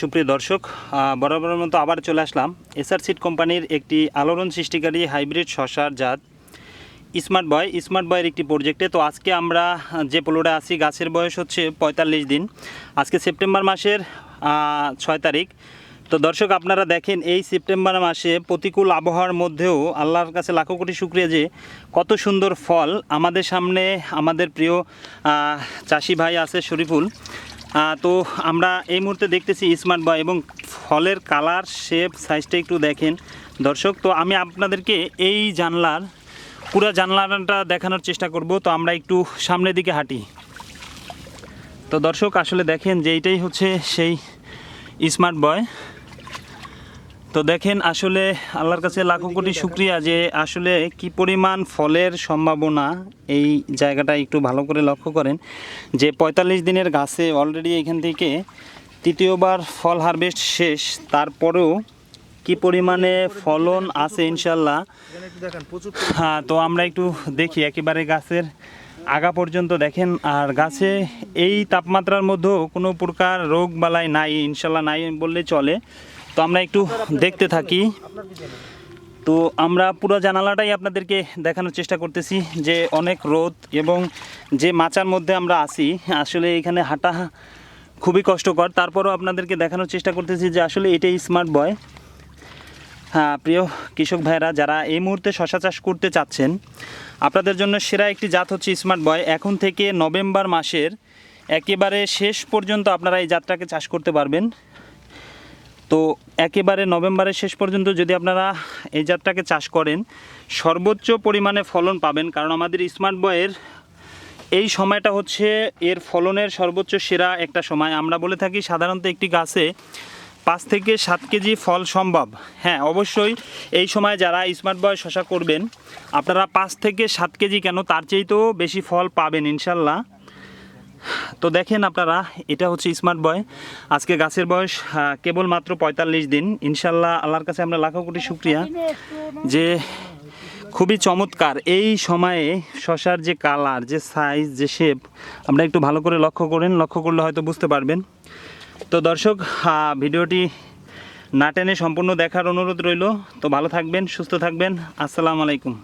সুপ্রিয় দর্শক বরাবরের মতো আবার চলে আসলাম। এসআর সিড কোম্পানির একটি আলোড়ন সৃষ্টিকারী হাইব্রিড শশার জাত স্মার্ট বয়। স্মার্ট বয়ের একটি প্রজেক্টে, তো আজকে আমরা যে পোলোটা আছি, গাছের বয়স হচ্ছে পঁয়তাল্লিশ দিন। আজকে সেপ্টেম্বর মাসের ছয় তারিখ। তো দর্শক, আপনারা দেখেন, এই সেপ্টেম্বর মাসে প্রতিকূল আবহাওয়ার মধ্যেও আল্লাহর কাছে লাখো কোটি শুক্রিয়া যে কত সুন্দর ফল আমাদের সামনে, আমাদের প্রিয় চাষি ভাই আছে শরীফুল। তো আমরা এই মুহূর্তে দেখতেছি স্মার্ট বয় এবং ফলের কালার শেপ সাইজটা একটু দেখেন। দর্শক, তো আমি আপনাদেরকে এই জানলার, পুরো জানলাটা দেখানোর চেষ্টা করব। তো আমরা একটু সামনের দিকে হাঁটি। তো দর্শক, আসলে দেখেন যে এইটাই হচ্ছে সেই স্মার্ট বয় তো দেখেন আসলে আল্লাহর কাছে লাখো কোটি শুক্রিয়া যে আসলে কি পরিমাণ ফলের সম্ভাবনা এই জায়গাটা একটু ভালো করে লক্ষ্য করেন যে পঁয়তাল্লিশ দিনের গাছে অলরেডি এখান থেকে তৃতীয়বার ফল হারভেস্ট শেষ, তারপরেও কি পরিমাণে ফলন আছে ইনশাল্লাহ হ্যাঁ তো আমরা একটু দেখি, একেবারে গাছের আগা পর্যন্ত দেখেন, আর গাছে এই তাপমাত্রার মধ্যেও কোনো প্রকার রোগ বালাই নাই ইনশাল্লাহ নাই বললে চলে। তো আমরা একটু দেখতে থাকি। তো আমরা পুরো জানালাটাই আপনাদেরকে দেখানোর চেষ্টা করতেছি যে অনেক রোদ এবং যে মাচার মধ্যে আমরা আছি, আসলে এখানে হাঁটা খুবই কষ্টকর। তারপরও আপনাদেরকে দেখানোর চেষ্টা করতেছি যে আসলে এটাই স্মার্ট বয় হ্যাঁ প্রিয় কৃষক ভাইরা যারা এই মুহূর্তে শশা চাষ করতে চাচ্ছেন, আপনাদের জন্য সেরা একটি জাত হচ্ছে স্মার্ট বয় এখন থেকে নভেম্বর মাসের একেবারে শেষ পর্যন্ত আপনারা এই জাতটাকে চাষ করতে পারবেন। তো একেবারে নভেম্বরের শেষ পর্যন্ত যদি আপনারা এই জাতটাকে চাষ করেন, সর্বোচ্চ পরিমাণে ফলন পাবেন, কারণ আমাদের স্মার্ট বয়ের এই সময়টা হচ্ছে এর ফলনের সর্বোচ্চ সেরা একটা সময়। আমরা বলে থাকি সাধারণত একটি গাছে পাঁচ থেকে সাত কেজি ফল সম্ভব। হ্যাঁ অবশ্যই এই সময় যারা স্মার্ট বয় শশা করবেন, আপনারা পাঁচ থেকে সাত কেজি কেন, তার চেয়ে তো বেশি ফল পাবেন, ইনশাল্লাহ। তো দেখেন আপনারা, এটা হচ্ছে স্মার্ট বয় আজকে গাছের বয়স কেবল মাত্র পঁয়তাল্লিশ দিন। ইনশাল্লাহ আল্লাহর কাছে আমরা লাখো কোটি শুক্রিয়া যে খুবই চমৎকার এই সময়ে শশার যে কালার যে সাইজ যে শেপ আমরা একটু ভালো করে লক্ষ্য করেন। লক্ষ্য করলে হয়তো বুঝতে পারবেন। তো দর্শক ভিডিওটি না টেনে সম্পূর্ণ দেখার অনুরোধ রইল। তো ভালো থাকবেন, সুস্থ থাকবেন। আসসালামু আলাইকুম।